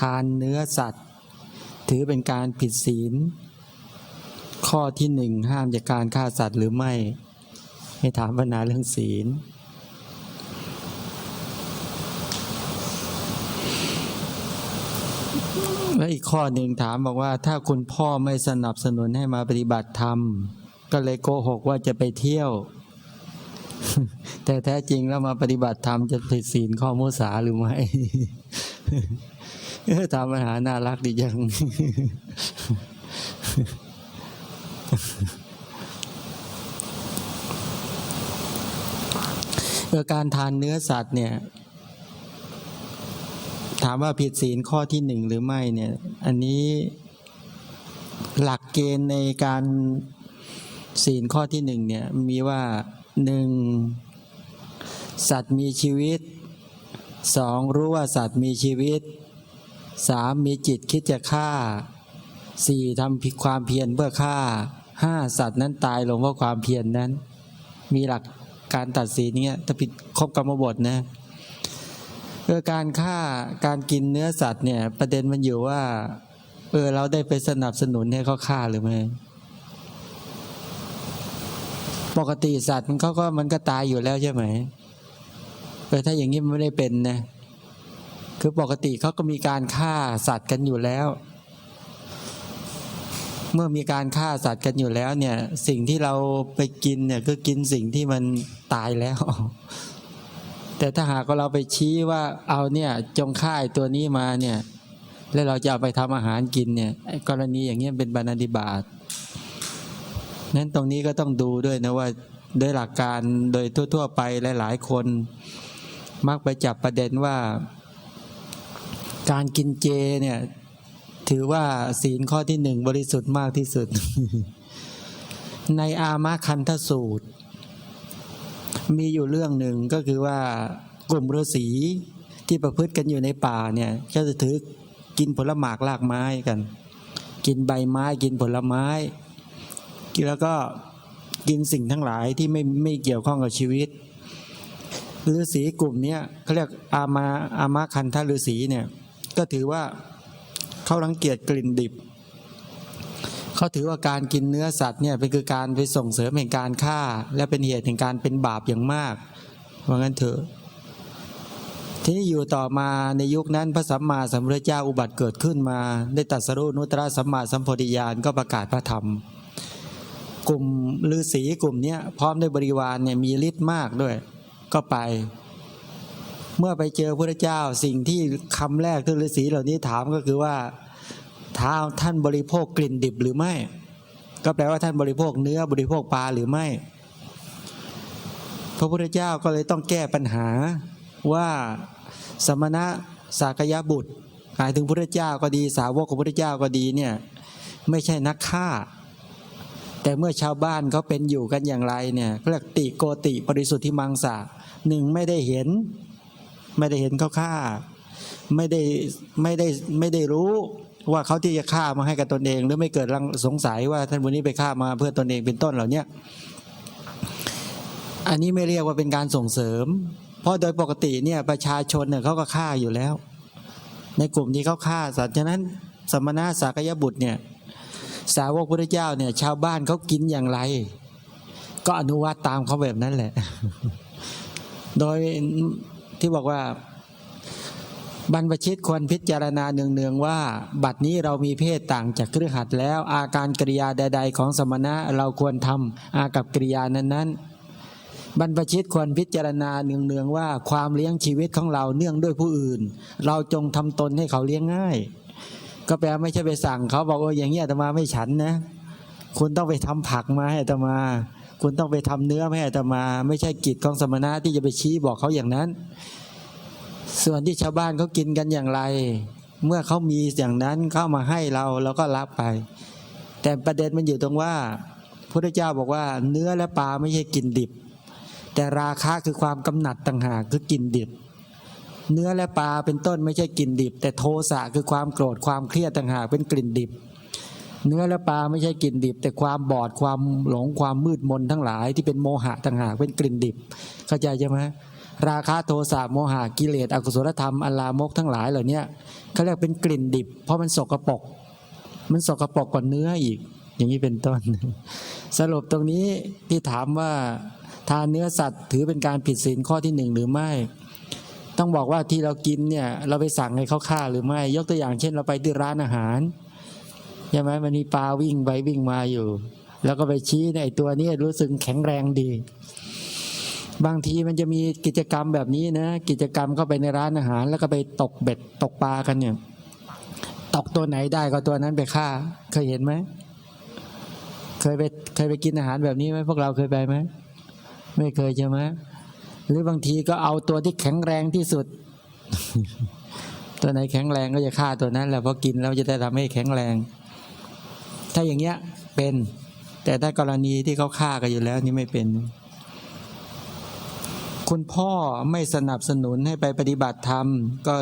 ทานเนื้อสัตว์ ถือเป็นการผิดศีล ข้อที่หนึ่งห้ามจากการฆ่าสัตว์หรือไม่ ให้ถามปัญหาเรื่องศีล และอีกข้อหนึ่งถามบอกว่าถ้าคุณพ่อไม่สนับสนุนให้มาปฏิบัติธรรม ก็เลยโกหกว่าจะไปเที่ยวแต่แท้จริงแล้วมาปฏิบัติธรรมจะผิดศีลข้อมุสาหรือไม่ เออถามปัญหาน่ารักดีจังเออการทานเนื้อสัตว์เนี่ย ถามว่าผิดศีลข้อที่หนึ่งหรือไม่เนี่ย อันนี้หลักเกณฑ์ในการศีลข้อที่หนึ่งเนี่ยมีว่าหนึ่งสัตว์มีชีวิตสองรู้ว่าสัตว์มีชีวิต สามมีจิตคิดจะฆ่าสี่ทำผิดความเพียรเพื่อฆ่าห้าสัตว์นั้นตายลงเพราะความเพียรนนั้น มีหลักการตัดสินเนี้ยถ้าผิดครบกรรมบทนะเออการฆ่าการกินเนื้อสัตว์เนี่ยประเด็นมันอยู่ว่าเออเราได้ไปสนับสนุนให้เขาฆ่าหรือไม่ปกติสัตว์มันเขาก็มันก็ตายอยู่แล้วใช่ไหมเออถ้าอย่างนี้มันไม่ได้เป็นนะ คือปกติเขาก็มีการฆ่าสัตว์กันอยู่แล้ว เมื่อมีการฆ่าสัตว์กันอยู่แล้วเนี่ย สิ่งที่เราไปกินเนี่ยก็กินสิ่งที่มันตายแล้ว แต่ถ้าหากเราไปชี้ว่าเอาเนี่ยจงค่าตัวนี้มาเนี่ย แล้วเราจะเอาไปทำอาหารกินเนี่ยกรณีอย่างเงี้ยเป็นบรรณาธิบาตนั้นตรงนี้ก็ต้องดูด้วยนะว่าโดยหลักการโดยทั่ว ๆ ไปหลาย ๆ คน มักไปจับประเด็นว่า การกินเจเนี่ย ถือว่าศีลข้อที่หนึ่งบริสุทธิ์มากที่สุด ในอามะคันทสูตร มีอยู่เรื่องหนึ่งก็คือว่ากลุ่มฤาษีที่ประพฤติกันอยู่ในป่าเนี่ยก็จะถือกินผลหมากรากไม้กัน กินใบไม้กินผลไม้แล้วก็กินสิ่งทั้งหลายที่ไม่ไม่เกี่ยวข้องกับชีวิตฤาษีกลุ่มนี้เขาเรียกอามาอามาคันทฤาษีเนี่ย ก็ถือว่าเขารังเกียจกลิ่นดิบ เขาถือว่าการกินเนื้อสัตว์เนี่ยเป็นคือการไปส่งเสริมแห่งการฆ่า และเป็นเหตุแห่งการเป็นบาปอย่างมากว่างั้นเถอะทีนี้อยู่ต่อมาในยุคนั้นพระสัมมาสัมพุทธเจ้าอุบัติเกิดขึ้นมา ได้ตรัสรู้นุตตรสัมมาสัมโพธิญาณก็ประกาศพระธรรม กลุ่มฤาษีกลุ่มนี้พร้อมด้วยบริวารเนี่ยมีฤทธิ์มากด้วย ก็ไป เมื่อไปเจอพระเจ้าสิ่งที่คำแรกที่ฤาษีเหล่านี้ถามก็คือว่าท้าท่านบริโภคกลิ่นดิบหรือไม่ ก็แปลว่าท่านบริโภคเนื้อบริโภคปลาหรือไม่พระพุทธเจ้าก็เลยต้องแก้ปัญหาว่าสมณะสากยบุตรหมายถึงพระเจ้าก็ดีสาวกของพระเจ้าก็ดีเนี่ยไม่ใช่นักฆ่า แต่เมื่อชาวบ้านเขาเป็นอยู่กันอย่างไรเนี่ยเรียกติโกติปริสุทธิมังสาหนึ่งไม่ได้เห็น ไม่ได้เห็นเขาฆ่า ไม่ได้ไม่ได้ไม่ได้รู้ว่าเขาที่จะฆ่ามาให้กับตนเอง หรือไม่เกิดรังสงสัยว่าท่านวันนี้ไปฆ่ามาเพื่อตนเองเป็นต้นเหล่านี้อันนี้ไม่เรียกว่าเป็นการส่งเสริม เพราะโดยปกติเนี่ยประชาชนเนี่ยเขาก็ฆ่าอยู่แล้ว ในกลุ่มที่เขาฆ่าสัตว์ฉะนั้น สมณะสากยบุตรเนี่ยสาวกพระเจ้าเนี่ยชาวบ้านเขากินอย่างไร ก็อนุวัตตามเขาแบบนั้นแหละ โดย ที่บอกว่าบรรพชิตควรพิจารณาเนืองๆว่า บัดนี้เรามีเพศต่างจากเครือขัดแล้ว อาการกริยาใด ๆ ของสมณะเราควรทำอากับกริยานั้นๆ บรรพชิตควรพิจารณาเนืองๆว่า ความเลี้ยงชีวิตของเราเนื่องด้วยผู้อื่น เราจงทำตนให้เขาเลี้ยงง่าย ก็แปลไม่ใช่ไปสั่งเขาบอกว่าอย่างเงี้ยอาตมาไม่ฉันนะ คุณต้องไปทำผักมาให้อาตมา คุณต้องไปทำเนื้อแมาให้อาตมา ไม่ใช่กิจของสมณะที่จะไปชี้บอกเขาอย่างนั้น ส่วนที่ชาวบ้านเขากินกันอย่างไร เมื่อเขามีอย่างนั้นเข้ามาให้เราเราก็รับไป แต่ประเด็นมันอยู่ตรงว่าพระเจ้าบอกว่า เนื้อและปลาไม่ใช่กินดิบ แต่ราคะคือความกำหนัดต่างหากคือกินดิบ เนื้อและปลาเป็นต้นไม่ใช่กลิ่นดิบ แต่โทสะคือความโกรธความเครียดต่างหากเป็นกลิ่นดิบ เนื้อและปลาไม่ใช่กลิ่นดิบ แต่ความบอดความหลงความมืดมนทั้งหลายที่เป็นโมหะต่างหากเป็นกลิ่นดิบ เข้าใจใช่ไหมราคะโทสะโมหะกิเลสอกุศลธรรมอลามกทั้งหลายเหล่านี้เขาเรียกเป็นกลิ่นดิบ เพราะมันสกปรกมันสกปรกกว่าเนื้ออีก อย่างนี้เป็นต้น สรุปตรงนี้ที่ถามว่าทานเนื้อสัตว์ถือเป็นการผิดศีลข้อที่หนึ่งหรือไม่ ต้องบอกว่าที่เรากินเนี่ยเราไปสั่งให้เขาฆ่าหรือไม่ ยกตัวอย่างเช่นเราไปที่ร้านอาหาร ใช่ไหมมันมีปลาวิ่งไปวิ่งมาอยู่ แล้วก็ไปชี้ในตัวนี้รู้สึกแข็งแรงดี บางทีมันจะมีกิจกรรมแบบนี้นะ กิจกรรมเข้าไปในร้านอาหาร แล้วก็ไปตกเบ็ดตกปลากันเนี่ยตกตัวไหนได้ก็ตัวนั้นไปฆ่า เคยเห็นไหมเคยไปเคยไปกินอาหารแบบนี้ไหมพวกเราเคยไปไหมไม่เคยใช่ไหมหรือบางทีก็เอาตัวที่แข็งแรงที่สุด ตัวไหนแข็งแรงก็จะฆ่าตัวนั้นแหละเพราะกินแล้วจะได้ทำให้แข็งแรง ถ้าอย่างเงี้ยเป็น แต่ถ้ากรณีที่เขาฆ่ากันอยู่แล้วนี่ไม่เป็น คุณพ่อไม่สนับสนุนให้ไปปฏิบัติธรรม ก็